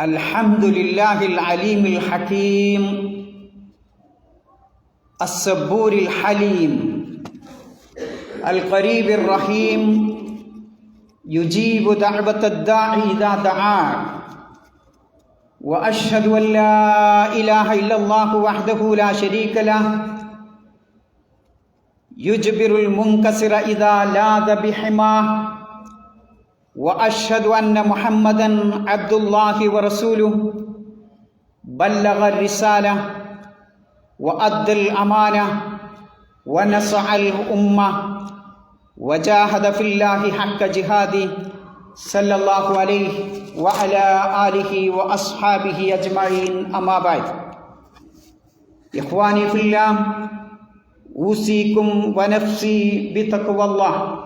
الحمد لله العليم الحكيم الصبور الحليم القريب الرحيم يجيب دعوة الداعي إذا دعاه وأشهد أن لا إله إلا الله وحده لا شريك له يجبر المنكسر إذا لاذ بحماه وأشهد أن محمدا عبد الله ورسوله. بلغ الرسالة وأدى الأمانة ونصح الأمة وجاهد في الله حق جهاده صلى الله عليه وعلى آله وأصحابه أجمعين. أما بعد إخواني في الله أوصيكم ونفسي بتقوى الله.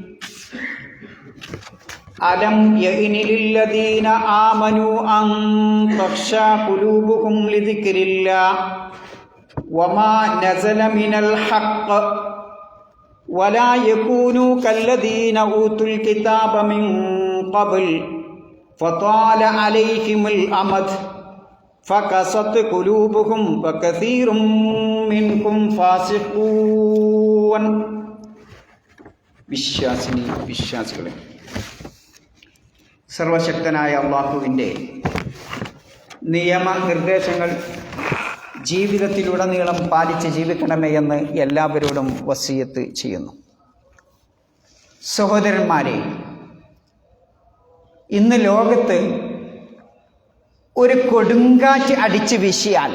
ألم يئن للذين آمنوا أن تخشى قلوبهم لذكر الله وما نزل من الحق ولا يكونوا كالذين أوتوا الكتاب من قبل فطال عليهم الأمد فكست قلوبهم وكثير منكم فاسقون വിശ്വാസിനി വിശ്വാസികളെ സർവശക്തനായ അള്ളാഹുവിന്റെ നിയമനിർദ്ദേശങ്ങൾ ജീവിതത്തിലുടനീളം പാലിച്ച് ജീവിക്കണമേ എന്ന് എല്ലാവരോടും വസീയത്ത് ചെയ്യുന്നു. സഹോദരന്മാരെ ഇന്ന് ലോകത്ത് ഒരു കൊടുങ്കാറ്റ് അടിച്ച് വീശിയാൽ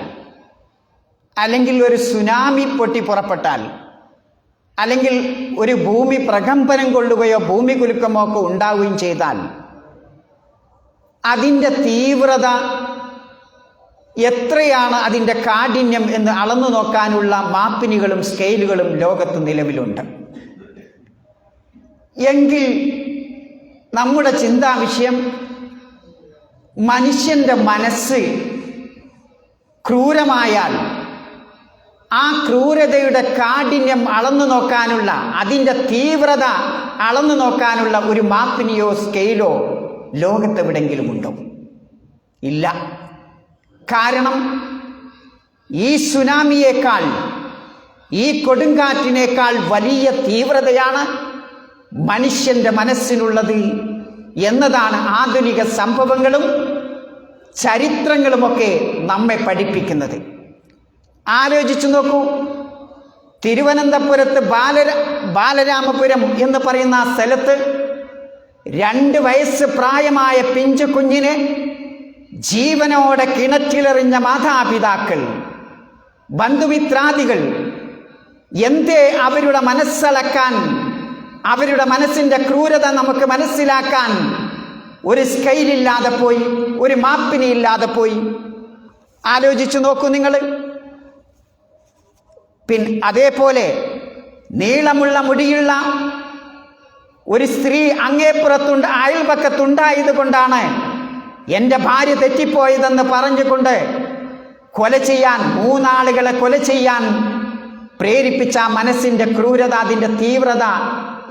അല്ലെങ്കിൽ ഒരു സുനാമി പൊട്ടി പുറപ്പെട്ടാൽ അല്ലെങ്കിൽ ഒരു ഭൂമി പ്രകമ്പനം കൊള്ളുകയോ ഭൂമി കുലുക്കമോ ഒക്കെ ഉണ്ടാവുകയും ചെയ്താൽ അതിന്റെ തീവ്രത എത്രയാണ് അതിന്റെ കാഠിന്യം എന്ന് അളന്നു നോക്കാനുള്ള മാപ്പിനികളും സ്കെയിലുകളും ലോകത്ത് നിലവിലുണ്ട്. എങ്കിൽ നമ്മുടെ ചിന്താ വിഷയം മനുഷ്യന്റെ മനസ്സ് ക്രൂരമായാൽ ആ ക്രൂരതയുടെ കാഠിന്യം അളന്നു നോക്കാനുള്ള അതിന്റെ തീവ്രത അളന്നു നോക്കാനുള്ള ഒരു മാപ്പിനിയോ സ്കെയിലോ ലോകത്തെവിടെങ്കിലും ഉണ്ടോ ഇല്ല. കാരണം ഈ സുനാമിയേക്കാൾ ഈ കൊടുങ്കാറ്റിനേക്കാൾ വലിയ തീവ്രതയാണ് മനുഷ്യന്റെ മനസ്സിനുള്ളത് എന്നതാണ് ആധുനിക സംഭവങ്ങളും ചരിത്രങ്ങളുമൊക്കെ നമ്മെ പഠിപ്പിക്കുന്നത്. ആലോചിച്ചു നോക്കൂ. തിരുവനന്തപുരത്ത് ബാലര ബാലരാമപുരം എന്ന് പറയുന്ന ആ സ്ഥലത്ത് രണ്ട് വയസ്സ് പ്രായമായ പിഞ്ചു കുഞ്ഞിനെ ജീവനോടെ കിണറ്റിലെറിഞ്ഞ മാതാപിതാക്കൾ ബന്ധുമിത്രാദികൾ എന്തേ അവരുടെ മനസ്സലക്കാൻ അവരുടെ മനസ്സിന്റെ ക്രൂരത നമുക്ക് മനസ്സിലാക്കാൻ ഒരു സ്കെയിലില്ലാതെ പോയി ഒരു മാപ്പിനി ഇല്ലാതെ പോയി. ആലോചിച്ചു നോക്കൂ നിങ്ങൾ. പിൻ അതേപോലെ നീളമുള്ള മുടിയുള്ള ഒരു സ്ത്രീ അങ്ങേപ്പുറത്തുണ്ട് അയൽപക്കത്തുണ്ടായത് കൊണ്ടാണ് എന്റെ ഭാര്യ തെറ്റിപ്പോയതെന്ന് പറഞ്ഞുകൊണ്ട് കൊല ചെയ്യാൻ മൂന്നാളുകളെ കൊല ചെയ്യാൻ പ്രേരിപ്പിച്ച മനസ്സിന്റെ ക്രൂരത അതിന്റെ തീവ്രത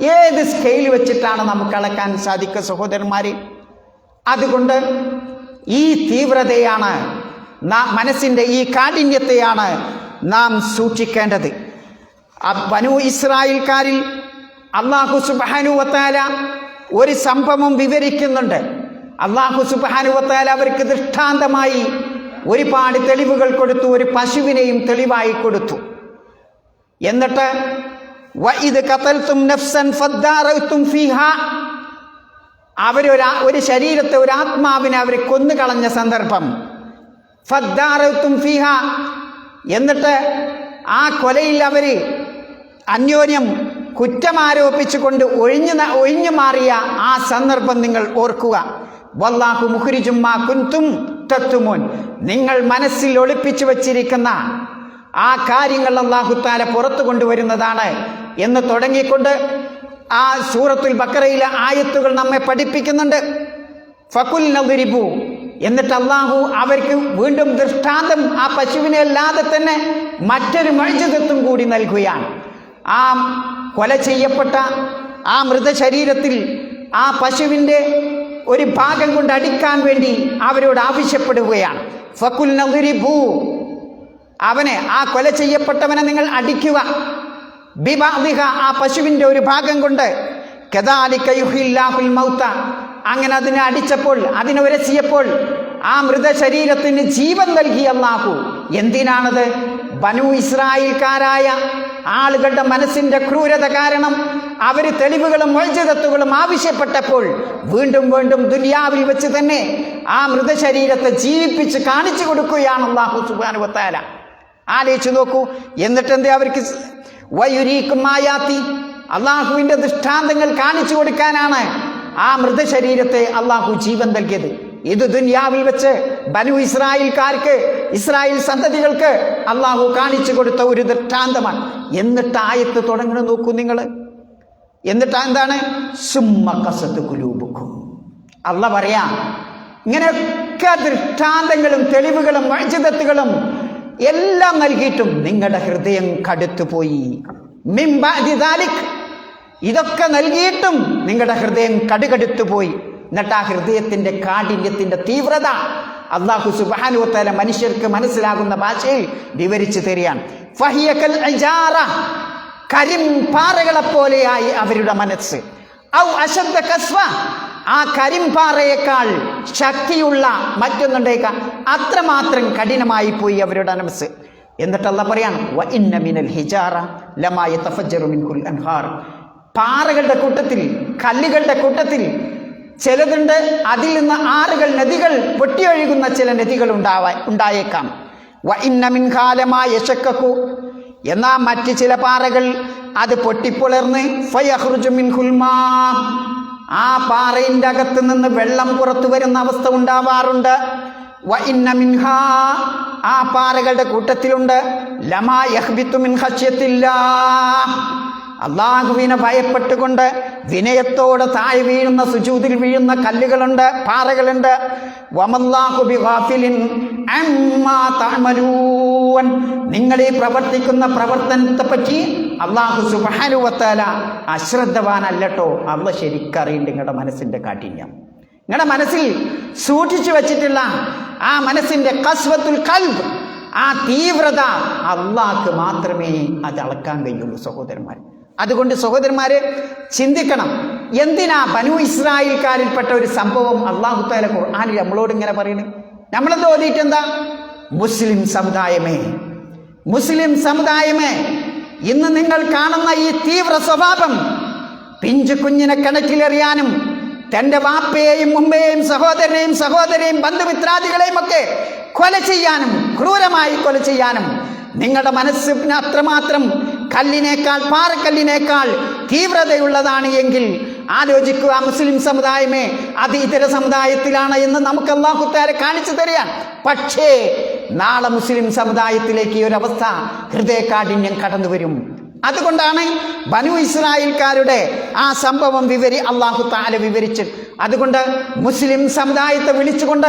ഏത് സ്കെയിൽ വെച്ചിട്ടാണ് നമുക്ക് അളക്കാൻ സാധിക്കുക സഹോദരന്മാരെ? അതുകൊണ്ട് ഈ തീവ്രതയാണ് മനസ്സിന്റെ ഈ കാഠിന്യത്തെയാണ് നാം സൂക്ഷിക്കേണ്ടത്. വനു ഇസ്രായേൽക്കാരിൽ അള്ളാഹു സുബാനുവത്താല ഒരു സംഭവം വിവരിക്കുന്നുണ്ട്. അള്ളാഹു സുബാനുവത്താല അവർക്ക് ദൃഷ്ടാന്തമായി ഒരുപാട് തെളിവുകൾ കൊടുത്തു ഒരു പശുവിനെയും തെളിവായി കൊടുത്തു. എന്നിട്ട് ഇത് കത്തൽത്തും നഫ്സൻ ഫദ്ദാറത്തും ഫിഹ അവരൊരാ ഒരു ശരീരത്തെ ഒരു ആത്മാവിനെ അവർ കൊന്നുകളഞ്ഞ സന്ദർഭം. ഫദ്ദാറത്തും ഫിഹ എന്നിട്ട് ആ കൊലയിൽ അവർ അന്യോന്യം കുറ്റമാരോപിച്ചുകൊണ്ട് ഒഴിഞ്ഞു ഒഴിഞ്ഞു മാറിയ ആ സന്ദർഭം നിങ്ങൾ ഓർക്കുക. വല്ലാഹു മുഖരിജുമാ കുന്തും തത്തുമോൻ. നിങ്ങൾ മനസ്സിൽ ഒളിപ്പിച്ചു വച്ചിരിക്കുന്ന ആ കാര്യങ്ങൾ അള്ളാഹുത്താല പുറത്തു കൊണ്ടുവരുന്നതാണ് എന്ന് തുടങ്ങിക്കൊണ്ട് ആ സൂറത്തുൽ ബക്കറയിലെ ആയത്തുകൾ നമ്മെ പഠിപ്പിക്കുന്നുണ്ട്. ഫകുൽ നദുരിബു. എന്നിട്ട് അള്ളാഹു അവർക്ക് വീണ്ടും ദൃഷ്ടാന്തം ആ പശുവിനെ അല്ലാതെ തന്നെ മറ്റൊരു മഴിച്ചതത്വം കൂടി നൽകുകയാണ്. ആ കൊല ചെയ്യപ്പെട്ട ആ മൃതശരീരത്തിൽ ആ പശുവിന്റെ ഒരു ഭാഗം കൊണ്ട് അടിക്കാൻ വേണ്ടി അവരോട് ആവശ്യപ്പെടുകയാണ്. ഫക്കുൽ നഗുരി ഭൂ അവനെ ആ കൊല ചെയ്യപ്പെട്ടവനെ നിങ്ങൾ അടിക്കുക. ബിബാബിഹ ആ പശുവിന്റെ ഒരു ഭാഗം കൊണ്ട്. കദാലിക യുഹില്ലാഹുൽ മൗത്ത. അങ്ങനെ അതിനെ അടിച്ചപ്പോൾ അതിനെ ഉരസിയപ്പോൾ ആ മൃതശരീരത്തിന് ജീവൻ നൽകി അള്ളാഹു എന്തിനാണത്? ബനു ഇസ്രായേൽക്കാരായ ആളുകളുടെ മനസ്സിന്റെ ക്രൂരത കാരണം അവർ തെളിവുകളും മൊഴിതത്വങ്ങളും ആവശ്യപ്പെട്ടപ്പോൾ വീണ്ടും വീണ്ടും ദുനിയാവിൽ വെച്ച് തന്നെ ആ മൃതശരീരത്തെ ജീവിപ്പിച്ച് കാണിച്ചു കൊടുക്കുകയാണ് അള്ളാഹു സുബാനുവത്താല ആലോചിച്ച് നോക്കൂ എന്നിട്ട് എന്തേ അവർക്ക് വയുരീക്കും മായാത്തി? അള്ളാഹുവിന്റെ ദൃഷ്ടാന്തങ്ങൾ കാണിച്ചു കൊടുക്കാനാണ് ആ മൃതശരീരത്തെ അള്ളാഹു ജീവൻ നൽകിയത്. ഇത് ദുന്യാവിൽ വെച്ച് ബനു ഇസ്രായേൽക്കാർക്ക് ഇസ്രായേൽ സന്തതികൾക്ക് അള്ളാഹു കാണിച്ചു കൊടുത്ത ഒരു ദൃഷ്ടാന്തമാണ്. എന്നിട്ട് ആയത്ത് തുടങ്ങണ നോക്കൂ നിങ്ങൾ എന്നിട്ട് എന്താണ്? സുമ്മ കസത്ത് കുലൂബുക്കും. അല്ല പറയാ ഇങ്ങനെയൊക്കെ ദൃഷ്ടാന്തങ്ങളും തെളിവുകളും വൈചിതത്തുകളും എല്ലാം നൽകിയിട്ടും നിങ്ങളുടെ ഹൃദയം കടുത്തുപോയി. ഇതൊക്കെ നൽകിയിട്ടും നിങ്ങളുടെ ഹൃദയം കടുകടുത്തുപോയി. എന്നിട്ട് ആ ഹൃദയത്തിന്റെ കാഠിന്യത്തിന്റെ തീവ്രത അള്ളാഹു സുബാനുവത്തല മനുഷ്യർക്ക് മനസ്സിലാകുന്ന ഭാഷയിൽ വിവരിച്ചു തരികയാണ്. ഫഹിയക്കൽ പാറകളെ കരിമ്പാറകളെ പോലെയായി അവരുടെ മനസ്സ്. ഔ അശബ്ദ കസ്വ ആ കരിമ്പാറയേക്കാൾ ശക്തിയുള്ള മറ്റൊന്നുണ്ടേക്കാം അത്രമാത്രം കഠിനമായി പോയി അവരുടെ മനസ്സ്. എന്നിട്ടല്ല പറയാണ് പാറകളുടെ കൂട്ടത്തിൽ കല്ലുകളുടെ കൂട്ടത്തിൽ ചിലതുണ്ട്. അതിൽ നിന്ന് ആറുകൾ നദികൾ പൊട്ടിയൊഴുകുന്ന ചില നദികൾ ഉണ്ടാവാ ഉണ്ടായേക്കാം. വ ഇന്ന മിൻകാലമായ യശക്കു എന്നാ മറ്റ് ചില പാറകൾ അത് പൊട്ടിപ്പുലർന്ന് ഫയഹ്റുജുമിൻ മിൻഹുൽ മാ. ആ പാറയിന്റെ അകത്ത് നിന്ന് വെള്ളം പുറത്തു വരുന്ന അവസ്ഥ ഉണ്ടാവാറുണ്ട്. വ ഇന്ന മിൻഹാ. ആ പാറകളുടെ കൂട്ടത്തിലുണ്ട്. ലമാ യഹ്ബിത്തു മിൻ അള്ളാഹുവിനെ ഭയപ്പെട്ടുകൊണ്ട് വിനയത്തോടെ താഴെ വീഴുന്ന സുജൂതിൽ വീഴുന്ന കല്ലുകളുണ്ട് പാറകളുണ്ട്. നിങ്ങൾ ഈ പ്രവർത്തിക്കുന്ന പ്രവർത്തനത്തെ പറ്റി അള്ളാഹു സുബാനുവത്താല അശ്രദ്ധവാനല്ലട്ടോ. അള്ള ശരിക്കറിയുണ്ട് നിങ്ങളുടെ മനസ്സിന്റെ കാഠിന്യം. നിങ്ങളുടെ മനസ്സിൽ സൂക്ഷിച്ചു വച്ചിട്ടുള്ള ആ മനസ്സിന്റെ കസ്വത്തുൽ കൽബ് ആ തീവ്രത അള്ളാഹ്ക്ക് മാത്രമേ അത് അളക്കാൻ കഴിയുള്ളൂ സഹോദരന്മാർ അതുകൊണ്ട് സഹോദരന്മാരെ ചിന്തിക്കണം. എന്തിനാ ബനു ഇസ്രായേൽക്കാരിൽപ്പെട്ട ഒരു സംഭവം അള്ളാഹു താല ഖുർആാനിൽ നമ്മളോട് ഇങ്ങനെ പറയണേ? നമ്മളെന്ത് ഓതിയിട്ട് എന്താ? മുസ്ലിം സമുദായമേ മുസ്ലിം സമുദായമേ ഇന്ന് നിങ്ങൾ കാണുന്ന ഈ തീവ്ര സ്വഭാവം പിഞ്ചു കുഞ്ഞിനെ കിണറ്റിലെറിയാനും തന്റെ വാപ്പയെയും ഉമ്മയെയും സഹോദരനെയും സഹോദരെയും ബന്ധുമിത്രാദികളെയും ഒക്കെ കൊല ചെയ്യാനും ക്രൂരമായി കൊല ചെയ്യാനും നിങ്ങളുടെ മനസ്സിന് അത്രമാത്രം കല്ലിനേക്കാൾ പാറക്കല്ലിനേക്കാൾ തീവ്രതയുള്ളതാണ് എങ്കിൽ ആലോചിക്കുക മുസ്ലിം സമുദായമേ അത് ഇതര സമുദായത്തിലാണ് എന്ന് നമുക്ക് അള്ളാഹുത്താരെ കാണിച്ചു തരികയാണ്. പക്ഷേ നാളെ മുസ്ലിം സമുദായത്തിലേക്ക് ഈ ഒരവസ്ഥ ഹൃദയകാഠിന്യം കടന്നു വരും. അതുകൊണ്ടാണ് ബനു ഇസ്രായേൽക്കാരുടെ ആ സംഭവം വിവരി അള്ളാഹു താല വിവരിച്ച് അതുകൊണ്ട് മുസ്ലിം സമുദായത്തെ വിളിച്ചുകൊണ്ട്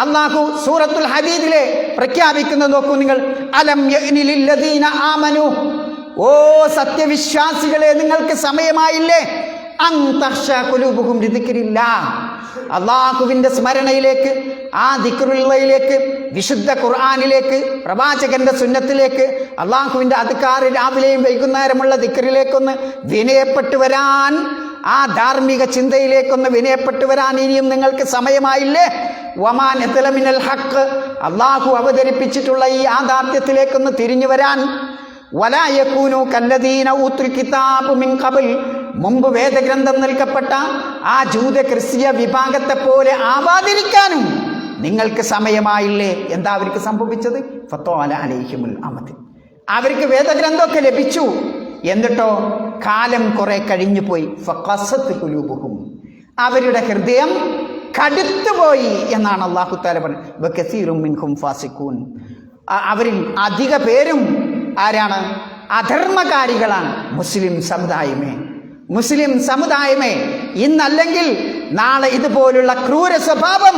അള്ളാഹു സൂറത്തുൽ ഹദീദിലെ പ്രഖ്യാപിക്കുന്നത് നോക്കൂ നിങ്ങൾ. അലം ആമനു ഓ സത്യവിശ്വാസികളെ നിങ്ങൾക്ക് സമയമായില്ലേ? അന്തർഷുലുബുഹും രിതിക്കില്ല അള്ളാഹുവിന്റെ സ്മരണയിലേക്ക് ആ ദിക്റുള്ളയിലേക്ക് വിശുദ്ധ ഖുർആാനിലേക്ക് പ്രവാചകന്റെ സുന്നത്തിലേക്ക് അള്ളാഹുവിന്റെ അധികാറ് രാവിലെയും വൈകുന്നേരമുള്ള ദിക്റിലേക്കൊന്ന് വിനയപ്പെട്ടു വരാൻ ആ ധാർമ്മിക ചിന്തയിലേക്കൊന്ന് വിനയപ്പെട്ടു വരാൻ ഇനിയും നിങ്ങൾക്ക് സമയമായില്ലേ? വമാൻ ഹക്ക് അള്ളാഹു അവതരിപ്പിച്ചിട്ടുള്ള ഈ ആദാർത്ഥ്യത്തിലേക്കൊന്ന് തിരിഞ്ഞു വരാൻ കല്ലദീന മിൻ മുമ്പ് വേദഗ്രന്ഥം നൽകപ്പെട്ട ആ ജൂത ക്രിസ്തീയ വിഭാഗത്തെ പോലെ ആവാതിരിക്കാനും നിങ്ങൾക്ക് സമയമായില്ലേ? എന്താ അവർക്ക് സംഭവിച്ചത്? ഫത്തോല അലൈഹിമുൽ അമത് അവർക്ക് വേദഗ്രന്ഥമൊക്കെ ലഭിച്ചു. എന്നിട്ടോ കാലം കുറെ കഴിഞ്ഞു പോയി. ഫക്കസത്ത് കുലൂബുഹും. അവരുടെ ഹൃദയം കടുത്തുപോയി എന്നാണ് അള്ളാഹു താല പറഞ്ഞത്. അവരിൽ അധിക പേരും ആരാണ്? അധർമ്മകാരികളാണ് മുസ്ലിം സമുദായമേ. മുസ്ലിം സമുദായമേ ഇന്നല്ലെങ്കിൽ നാളെ ഇതുപോലുള്ള ക്രൂര സ്വഭാവം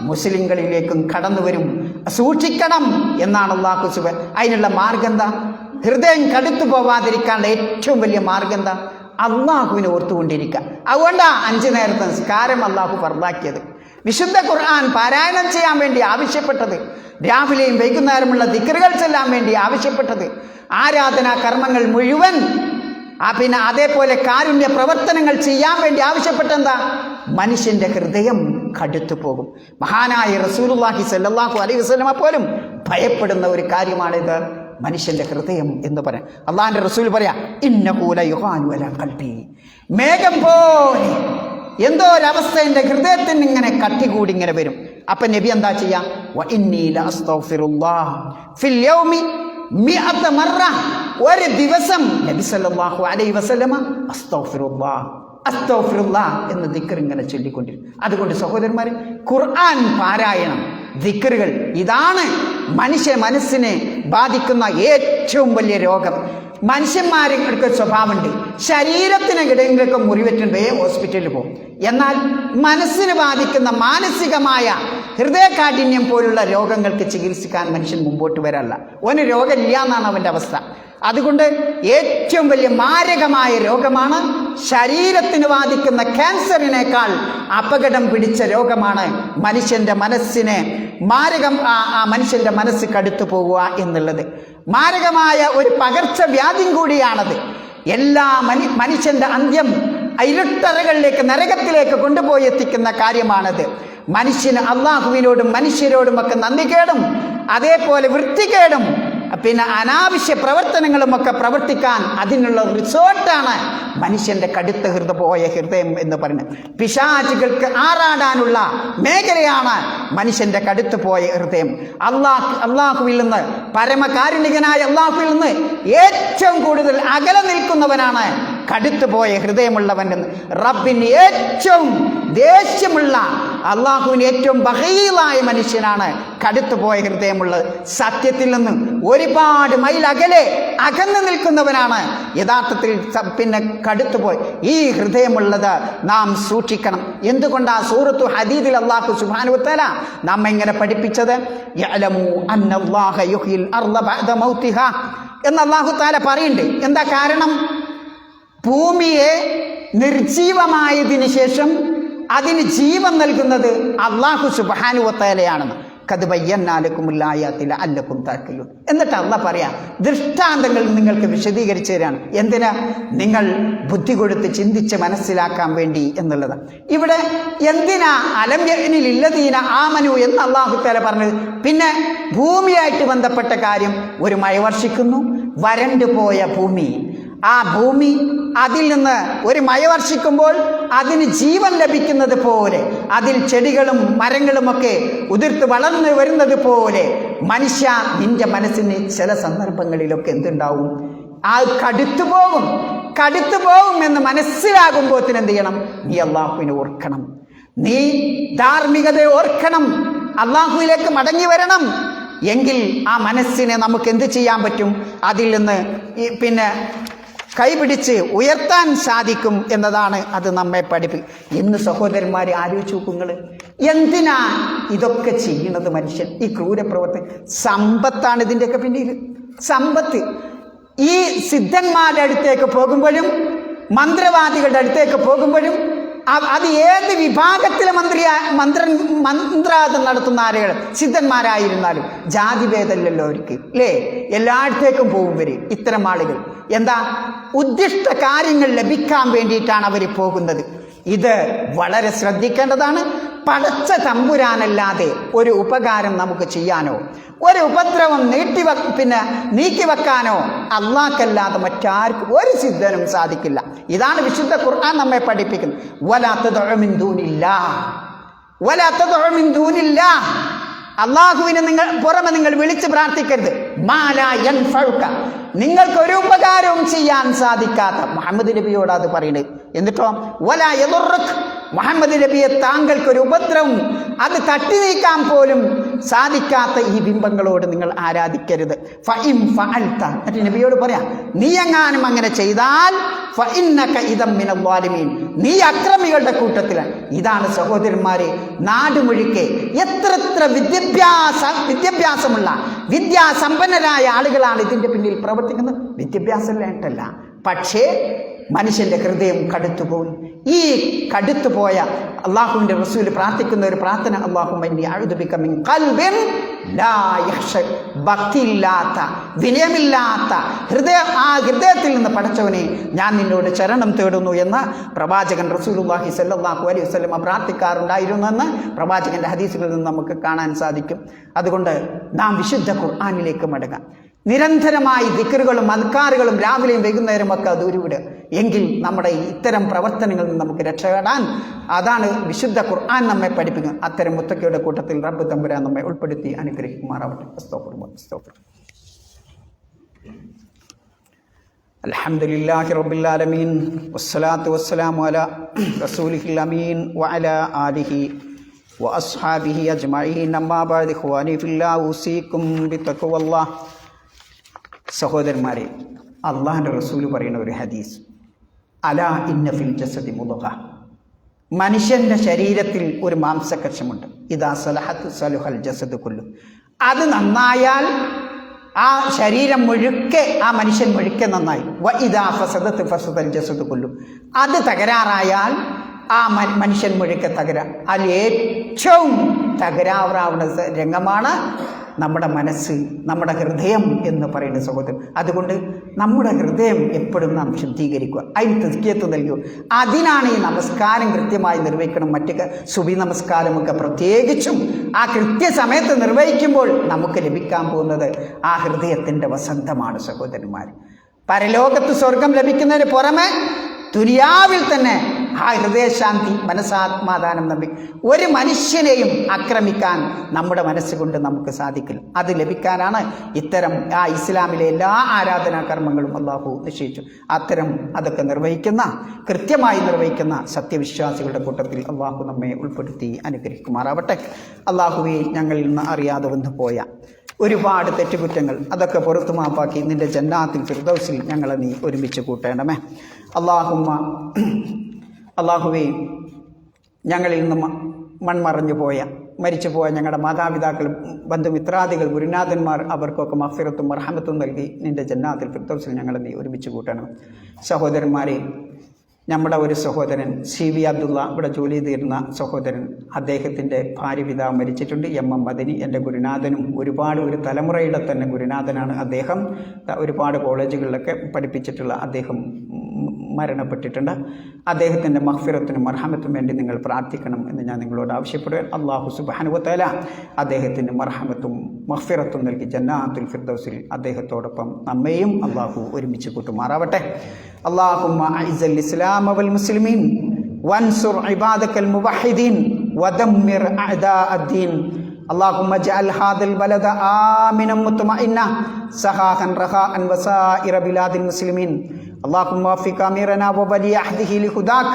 മുസ്ലിങ്ങളിലേക്കും കടന്നു വരും സൂക്ഷിക്കണം എന്നാണ് അള്ളാഹു സുബ അതിനുള്ള മാർഗം എന്താ? ഹൃദയം കടുത്തു പോവാതിരിക്കാനുള്ള ഏറ്റവും വലിയ മാർഗം എന്താ? അള്ളാഹുവിനെ ഓർത്തുകൊണ്ടിരിക്കുക. അതുകൊണ്ടാ അഞ്ചു നേരത്തെ നിസ്കാരം അള്ളാഹു പറഞ്ഞാക്കിയത് വിശുദ്ധ ഖുർആൻ പാരായണം ചെയ്യാൻ വേണ്ടി ആവശ്യപ്പെട്ടത്. രാവിലെയും വൈകുന്നേരമുള്ള ദിക്കറുകൾ ചെല്ലാൻ വേണ്ടി ആവശ്യപ്പെട്ടത് ആരാധനാ കർമ്മങ്ങൾ മുഴുവൻ ആ പിന്നെ അതേപോലെ കാരുണ്യ പ്രവർത്തനങ്ങൾ ചെയ്യാൻ വേണ്ടി ആവശ്യപ്പെട്ടെന്താ മനുഷ്യന്റെ ഹൃദയം കടുത്തു പോകും. മഹാനായ റസൂലുല്ലാഹി സല്ലല്ലാഹു അലൈഹി വസല്ലമ പോലും ഭയപ്പെടുന്ന ഒരു കാര്യമാണിത്. മനുഷ്യന്റെ ഹൃദയം എന്ന് പറയാം. അള്ളാഹിന്റെ റസൂൽ പറയാ ഇന്നകൂല യുഹാനു അല കൽബി മേഘം പോലെ എന്തോ ഒരവസ്ഥ എന്റെ ഹൃദയത്തിന് ഇങ്ങനെ കട്ടികൂടി ഇങ്ങനെ വരും. അപ്പം നബി എന്താ ചെയ്യാ? ഒരു ദിവസം നബി വസല്ലമ എന്ന് ദിക്കർ ഇങ്ങനെ ചൊല്ലിക്കൊണ്ടിരും അതുകൊണ്ട് സഹോദരന്മാർ ഖുർആൻ പാരായണം. ദിക്റുകൾ ഇതാണ് മനുഷ്യ മനസ്സിനെ ബാധിക്കുന്ന ഏറ്റവും വലിയ രോഗം. മനുഷ്യന്മാർക്ക് സ്വഭാവമുണ്ട്. ശരീരത്തിന് ഇടയിലൊക്കെ മുറിവെറ്റുണ്ടേ ഹോസ്പിറ്റലിൽ പോകും. എന്നാൽ മനസ്സിന് ബാധിക്കുന്ന മാനസികമായ ഹൃദയകാഠിന്യം പോലുള്ള രോഗങ്ങൾക്ക് ചികിത്സിക്കാൻ മനുഷ്യൻ മുമ്പോട്ട് വരല്ല. ഓന് രോഗമില്ല എന്നാണ് അവന്റെ അവസ്ഥ. അതുകൊണ്ട് ഏറ്റവും വലിയ മാരകമായ രോഗമാണ് ശരീരത്തിന് ബാധിക്കുന്ന ക്യാൻസറിനേക്കാൾ അപകടം പിടിച്ച രോഗമാണ് മനുഷ്യന്റെ മനസ്സിനെ മാരകം ആ മനുഷ്യന്റെ മനസ്സ് കടുത്തു പോകുക എന്നുള്ളത്. മാരകമായ ഒരു പകർച്ചവ്യാധിയും കൂടിയാണത്. എല്ലാ മനു മനുഷ്യന്റെ അന്ത്യം ഇരുട്ടറകളിലേക്ക് നരകത്തിലേക്ക് കൊണ്ടുപോയി എത്തിക്കുന്ന കാര്യമാണത്. മനുഷ്യന് അള്ളാഹുവിനോടും മനുഷ്യരോടും ഒക്കെ നന്ദികേടും അതേപോലെ വൃത്തികേടും പിന്നെ അനാവശ്യ പ്രവർത്തനങ്ങളും ഒക്കെ പ്രവർത്തിക്കാൻ അതിനുള്ള റിസോർട്ടാണ് മനുഷ്യന്റെ കടുത്ത ഹൃദയ പോയ ഹൃദയം എന്ന് പറയുന്നത്. പിശാചുകൾക്ക് ആറാടാനുള്ള മേഖലയാണ് മനുഷ്യന്റെ കടുത്തു പോയ ഹൃദയം. അള്ളാഹ് അള്ളാഹുവിൽ നിന്ന് പരമകാരുണികനായ അള്ളാഹുവിൽ നിന്ന് ഏറ്റവും കൂടുതൽ അകലെ നിൽക്കുന്നവനാണ് കടുത്തു പോയ ഹൃദയമുള്ളവൻ എന്ന് റബ്ബിന് ഏറ്റവും ദേഷ്യമുള്ള അള്ളാഹുവിന് ഏറ്റവും ബഹീലായ മനുഷ്യനാണ് കടുത്തു പോയ ഹൃദയമുള്ളത്. സത്യത്തിൽ നിന്ന് ഒരുപാട് മൈൽ അകലെ അകന്നു നിൽക്കുന്നവനാണ്. യഥാർത്ഥത്തിൽ പിന്നെ കടുത്തുപോയി ഈ ഹൃദയമുള്ളത് നാം സൂക്ഷിക്കണം. എന്തുകൊണ്ടാ സൂറത്തു ഹദീദിൽ അള്ളാഹു സുബാനുത്തല നാം എങ്ങനെ പഠിപ്പിച്ചത്? എന്ന് അള്ളാഹു താല പറയുന്നുണ്ട്. എന്താ കാരണം? ഭൂമിയെ നിർജീവമായതിനു ശേഷം അതിന് ജീവൻ നൽകുന്നത് അള്ളാഹു സുബാനുവത്തേലയാണെന്ന് കതുബയ്യന്നാലക്കുമുല്ലായത്തില അല്ലക്കും താക്കലും എന്നിട്ട് അല്ല പറയാ ദൃഷ്ടാന്തങ്ങൾ നിങ്ങൾക്ക് വിശദീകരിച്ചു തരാണ്. എന്തിനാ? നിങ്ങൾ ബുദ്ധി കൊടുത്ത് ചിന്തിച്ച് മനസ്സിലാക്കാൻ വേണ്ടി എന്നുള്ളത്. ഇവിടെ എന്തിനാ അലംയനിൽ ഇല്ലതീന ആമനു എന്ന് അള്ളാഹു തല പറഞ്ഞത്? പിന്നെ ഭൂമിയായിട്ട് ബന്ധപ്പെട്ട കാര്യം ഒരു മഴ വർഷിക്കുന്നു വരണ്ടു പോയ ഭൂമി ആ ഭൂമി അതിൽ നിന്ന് ഒരു മഴ വർഷിക്കുമ്പോൾ അതിന് ജീവൻ ലഭിക്കുന്നത് പോലെ അതിൽ ചെടികളും മരങ്ങളുമൊക്കെ ഉതിർത്ത് വളർന്നു വരുന്നത് പോലെ മനുഷ്യ നിന്റെ മനസ്സിന് ചില സന്ദർഭങ്ങളിലൊക്കെ എന്തുണ്ടാവും? ആ കടുത്തു പോകും കടുത്തു പോകും എന്ന് മനസ്സിലാകുമ്പോൾ എന്ത് ചെയ്യണം? നീ അള്ളാഹുവിനെ ഓർക്കണം. നീ ധാർമ്മികതയെ ഓർക്കണം. അള്ളാഹുവിലേക്ക് മടങ്ങി വരണം. എങ്കിൽ ആ മനസ്സിനെ നമുക്ക് എന്ത് ചെയ്യാൻ പറ്റും? അതിൽ നിന്ന് പിന്നെ കൈപിടിച്ച് ഉയർത്താൻ സാധിക്കും എന്നതാണ് അത് നമ്മെ പഠിപ്പി ഇന്ന് സഹോദരന്മാരെ ആലോചിച്ച് നോക്കുങ്ങൾ എന്തിനാ ഇതൊക്കെ ചെയ്യുന്നത് മനുഷ്യൻ? ഈ ക്രൂരപ്രവർത്തനം. സമ്പത്താണ് ഇതിന്റെയൊക്കെ പിന്നിൽ സമ്പത്ത്. ഈ സിദ്ധന്മാരുടെ അടുത്തേക്ക് പോകുമ്പോഴും മന്ത്രവാദികളുടെ അടുത്തേക്ക് പോകുമ്പോഴും അത് ഏത് വിഭാഗത്തിലെ മന്ത്രി മന്ത്രൻ മന്ത്രാതം നടത്തുന്ന ആളുകൾ സിദ്ധന്മാരായിരുന്നാലും ജാതിഭേദമല്ലല്ലോ അവർക്ക് അല്ലേ? എല്ലായിടത്തേക്കും പോകും വരെ ഇത്തരം ആളുകൾ. എന്താ? ഉദ്ദിഷ്ട കാര്യങ്ങൾ ലഭിക്കാൻ വേണ്ടിയിട്ടാണ് അവർ പോകുന്നത്. ഇത് വളരെ ശ്രദ്ധിക്കേണ്ടതാണ്. പടച്ച തമ്പുരാനല്ലാതെ ഒരു ഉപകാരം നമുക്ക് ചെയ്യാനോ? ഒരു ഉപദ്രവം നീട്ടിവ പിന്നെ നീക്കിവെക്കാനോ അള്ളാഹ്ക്കല്ലാതെ മറ്റാർക്കും ഒരു സിദ്ധനും സാധിക്കില്ല. ഇതാണ് വിശുദ്ധ ഖുർആൻ നമ്മെ പഠിപ്പിക്കുന്നത്. വലാത്തതൊഴമിന്തൂനില്ല വലാത്തതൊഴമിന്തൂനില്ല അള്ളാഹുവിനെ നിങ്ങൾ പുറമെ നിങ്ങൾ വിളിച്ച് പ്രാർത്ഥിക്കരുത്. നിങ്ങൾക്ക് ഒരു ഉപകാരവും ചെയ്യാൻ സാധിക്കാത്ത മുഹമ്മദ് നബിയോട് അത് പറയുന്നത് എന്നിട്ടോ വല യദുറക് മുഹമ്മദ് നബിയെ താങ്കൾക്കൊരു ഉപദ്രവം. അത് തട്ടി നീക്കാൻ പോലും സാധിക്കാത്ത ഈ ബിംബങ്ങളോട് നിങ്ങൾ ആരാധിക്കരുത്. ഫഇം ഫഅൽത. എന്നിട്ട് നബിയോട് പറയാം നീ എങ്ങാനും അങ്ങനെ ചെയ്താൽ ഫഇന്നക ഇദം മിനൽ വാലിമീൻ നീ അക്രമികളുടെ കൂട്ടത്തിലാണ്. ഇതാണ് സഹോദരന്മാരെ നാടുമുഴുക്കെ എത്ര എത്ര വിദ്യാഭ്യാസ വിദ്യാഭ്യാസമുള്ള വിദ്യാസമ്പന്നരായ ആളുകളാണ് ഇതിന്റെ പിന്നിൽ പ്രവർത്തിക്കുന്നത്. വിദ്യാഭ്യാസമില്ലായിട്ടല്ല പക്ഷേ മനുഷ്യന്റെ ഹൃദയം കടുത്തുപോകും ഈ കടുത്തുപോയ അള്ളാഹുവിന്റെ റസൂൽ പ്രാർത്ഥിക്കുന്ന ഒരു പ്രാർത്ഥന അള്ളാഹു ഭക്തിയില്ലാത്ത വിനയമില്ലാത്ത ഹൃദയ ആ ഹൃദയത്തിൽ നിന്ന് പഠിച്ചവനെ ഞാൻ നിന്നോട് ചരണം തേടുന്നു എന്ന് പ്രവാചകൻ റസൂലുല്ലാഹി സല്ലാഹു അലൈഹി വസ്ലമ പ്രാർത്ഥിക്കാറുണ്ടായിരുന്നെന്ന് പ്രവാചകന്റെ ഹദീസുകളിൽ നിന്ന് നമുക്ക് കാണാൻ സാധിക്കും. അതുകൊണ്ട് നാം വിശുദ്ധ ഖുർആാനിലേക്ക് മടങ്ങാം. നിരന്തരമായി ദിക്കറുകളും അൻകാറുകളും രാവിലെയും വൈകുന്നേരം ഒക്കെ അത് ഉരുവിടുക എങ്കിൽ നമ്മുടെ ഈ ഇത്തരം പ്രവർത്തനങ്ങളിൽ നിന്ന് നമുക്ക് രക്ഷപ്പെടാൻ അതാണ് വിശുദ്ധ ഖുർആൻ നമ്മെ പഠിപ്പിക്കുന്നത് അത്തരം മുത്തക്കയുടെ കൂട്ടത്തിൽ റബ്ബ് തമ്പുരാൻ നമ്മെ ഉൾപ്പെടുത്തി അനുഗ്രഹിക്കുമാറാവട്ടെ അസ്തോഫർ അസ്തോഫർ الحمد لله رب العالمين والصلاة والسلام على رسوله الأمين وعلى آله وأصحابه أجمعين أما بعد إخواني في الله أوصيكم بتقوى الله സഹോദരന്മാരെ അള്ളാഹിന്റെ റസൂൽ പറയുന്ന ഒരു ഹദീസ്. അലാ ഇന്ന ഫിൽ ജസദി മുതുക മനുഷ്യന്റെ ശരീരത്തിൽ ഒരു മാംസകക്ഷമുണ്ട്. ഇതാ സലഹത്ത് സലുഹൽ ജസദ് കൊല്ലു. അത് നന്നായാൽ ആ ശരീരം മുഴുക്കെ ആ മനുഷ്യൻ മുഴുക്കെ നന്നായി. വ ഇതാ ഫസദത്ത് ഫസദൽ ജസദ് കൊല്ലു. അത് തകരാറായാൽ ആ മനുഷ്യൻ മുഴുക്കെ തകരാ. അതിൽ ഏറ്റവും തകരാറാവുന്ന രംഗമാണ് നമ്മുടെ മനസ്സ് നമ്മുടെ ഹൃദയം എന്ന് പറയുന്ന സഹോദരൻ അതുകൊണ്ട് നമ്മുടെ ഹൃദയം എപ്പോഴും നാം ശുദ്ധീകരിക്കുക. അതിന് തെസ്കിയത്ത് നൽകുക അതിനാണ് ഈ നമസ്കാരം കൃത്യമായി നിർവഹിക്കണം. മറ്റ് ക- സുബി നമസ്കാരമൊക്കെ പ്രത്യേകിച്ചും ആ കൃത്യസമയത്ത് നിർവഹിക്കുമ്പോൾ നമുക്ക് ലഭിക്കാൻ പോകുന്നത് ആ ഹൃദയത്തിന്റെ വസന്തമാണ് സഹോദരന്മാർ. പരലോകത്ത് സ്വർഗം ലഭിക്കുന്നതിന് പുറമെ ദുനിയാവിൽ തന്നെ ആ ഹൃദയശാന്തി മനസ്സാത്മാദാനം നമ്പി ഒരു മനുഷ്യനെയും ആക്രമിക്കാൻ നമ്മുടെ മനസ്സുകൊണ്ട് നമുക്ക് സാധിക്കില്ല. അത് ലഭിക്കാനാണ് ഇത്തരം ആ ഇസ്ലാമിലെ എല്ലാ ആരാധനാ കർമ്മങ്ങളും അള്ളാഹു നിശ്ചയിച്ചു. അത്തരം അതൊക്കെ നിർവഹിക്കുന്ന കൃത്യമായി നിർവഹിക്കുന്ന സത്യവിശ്വാസികളുടെ കൂട്ടത്തിൽ അള്ളാഹു നമ്മെ ഉൾപ്പെടുത്തി അനുഗ്രഹിക്കുമാറാവട്ടെ. അള്ളാഹുവെ ഞങ്ങളിൽ നിന്ന് അറിയാതെ വന്നു പോയ ഒരുപാട് തെറ്റുകുറ്റങ്ങൾ അതൊക്കെ പുറത്തു മാപ്പാക്കി നിന്റെ ജന്നാത്തിൽ ഫിർദൗസിൽ ഞങ്ങളെ നീ ഒരുമിച്ച് കൂട്ടേണമേ. അള്ളാഹുമ്മ അള്ളാഹുവേ ഞങ്ങളിൽ നിന്ന് മൺമറഞ്ഞു പോയ മരിച്ചു പോയ ഞങ്ങളുടെ മാതാപിതാക്കൾ ബന്ധുമിത്രാദികൾ ഗുരുനാഥന്മാർ അവർക്കൊക്കെ മഫിറത്തും മർഹമത്തും നൽകി നിന്റെ ജന്നാത്തിൽ ഫിർദൗസിൽ ഞങ്ങളെ നീ ഒരുമിച്ച് കൂട്ടണം. സഹോദരന്മാരെ നമ്മുടെ ഒരു സഹോദരൻ സി വി അബ്ദുള്ള ഇവിടെ ജോലി ചെയ്തിരുന്ന സഹോദരൻ അദ്ദേഹത്തിന്റെ ഭാര്യ പിതാവ് മരിച്ചിട്ടുണ്ട്. എം എം മദിനി എന്റെ ഗുരുനാഥനും ഒരുപാട് ഒരു തലമുറയുടെ തന്നെ ഗുരുനാഥനാണ് അദ്ദേഹം. ഒരുപാട് കോളേജുകളിലൊക്കെ പഠിപ്പിച്ചിട്ടുള്ള അദ്ദേഹം മരണപ്പെട്ടിട്ടുണ്ട് അദ്ദേഹത്തിൻ്റെ മഹ്ഫിറത്തിനും മർഹമത്തിനും വേണ്ടി നിങ്ങൾ പ്രാർത്ഥിക്കണം എന്ന് ഞാൻ നിങ്ങളോട് ആവശ്യപ്പെടുകയാണ് അള്ളാഹു സുബാനുവത്തല അദ്ദേഹത്തിന് മർഹമത്തും മഹ്ഫിറത്തും നൽകി ജന്നാത്തുൽ ഫിർദൗസിൽ അദ്ദേഹത്തോടൊപ്പം നമ്മയും അള്ളാഹു ഒരുമിച്ച് കൂട്ടുമാറാവട്ടെ اللهم أعز الإسلام والمسلمين وانصر عبادك الموحدين ودمر أعداء الدين اللهم اجعل هذا البلد آمنا مطمئنا سخاء رخاء وسائر بلاد المسلمين اللهم وفق أميرنا وولي عهده لهداك.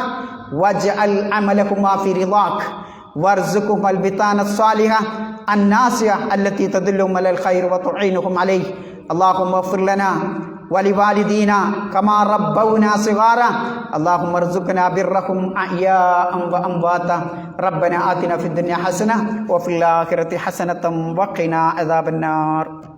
واجعل عملهما في رضاك. وارزقهم البطانة الصالحة الناصية التي تدلهم على الخير وتعينهم عليه. اللهم اغفر لنا ولوالدينا كما ربونا صغارا. اللهم ارزقنا برهم أحياء وأمواتا. ربنا آتنا في الدنيا حسنة وفي الآخرة حسنة وقنا عذاب النار.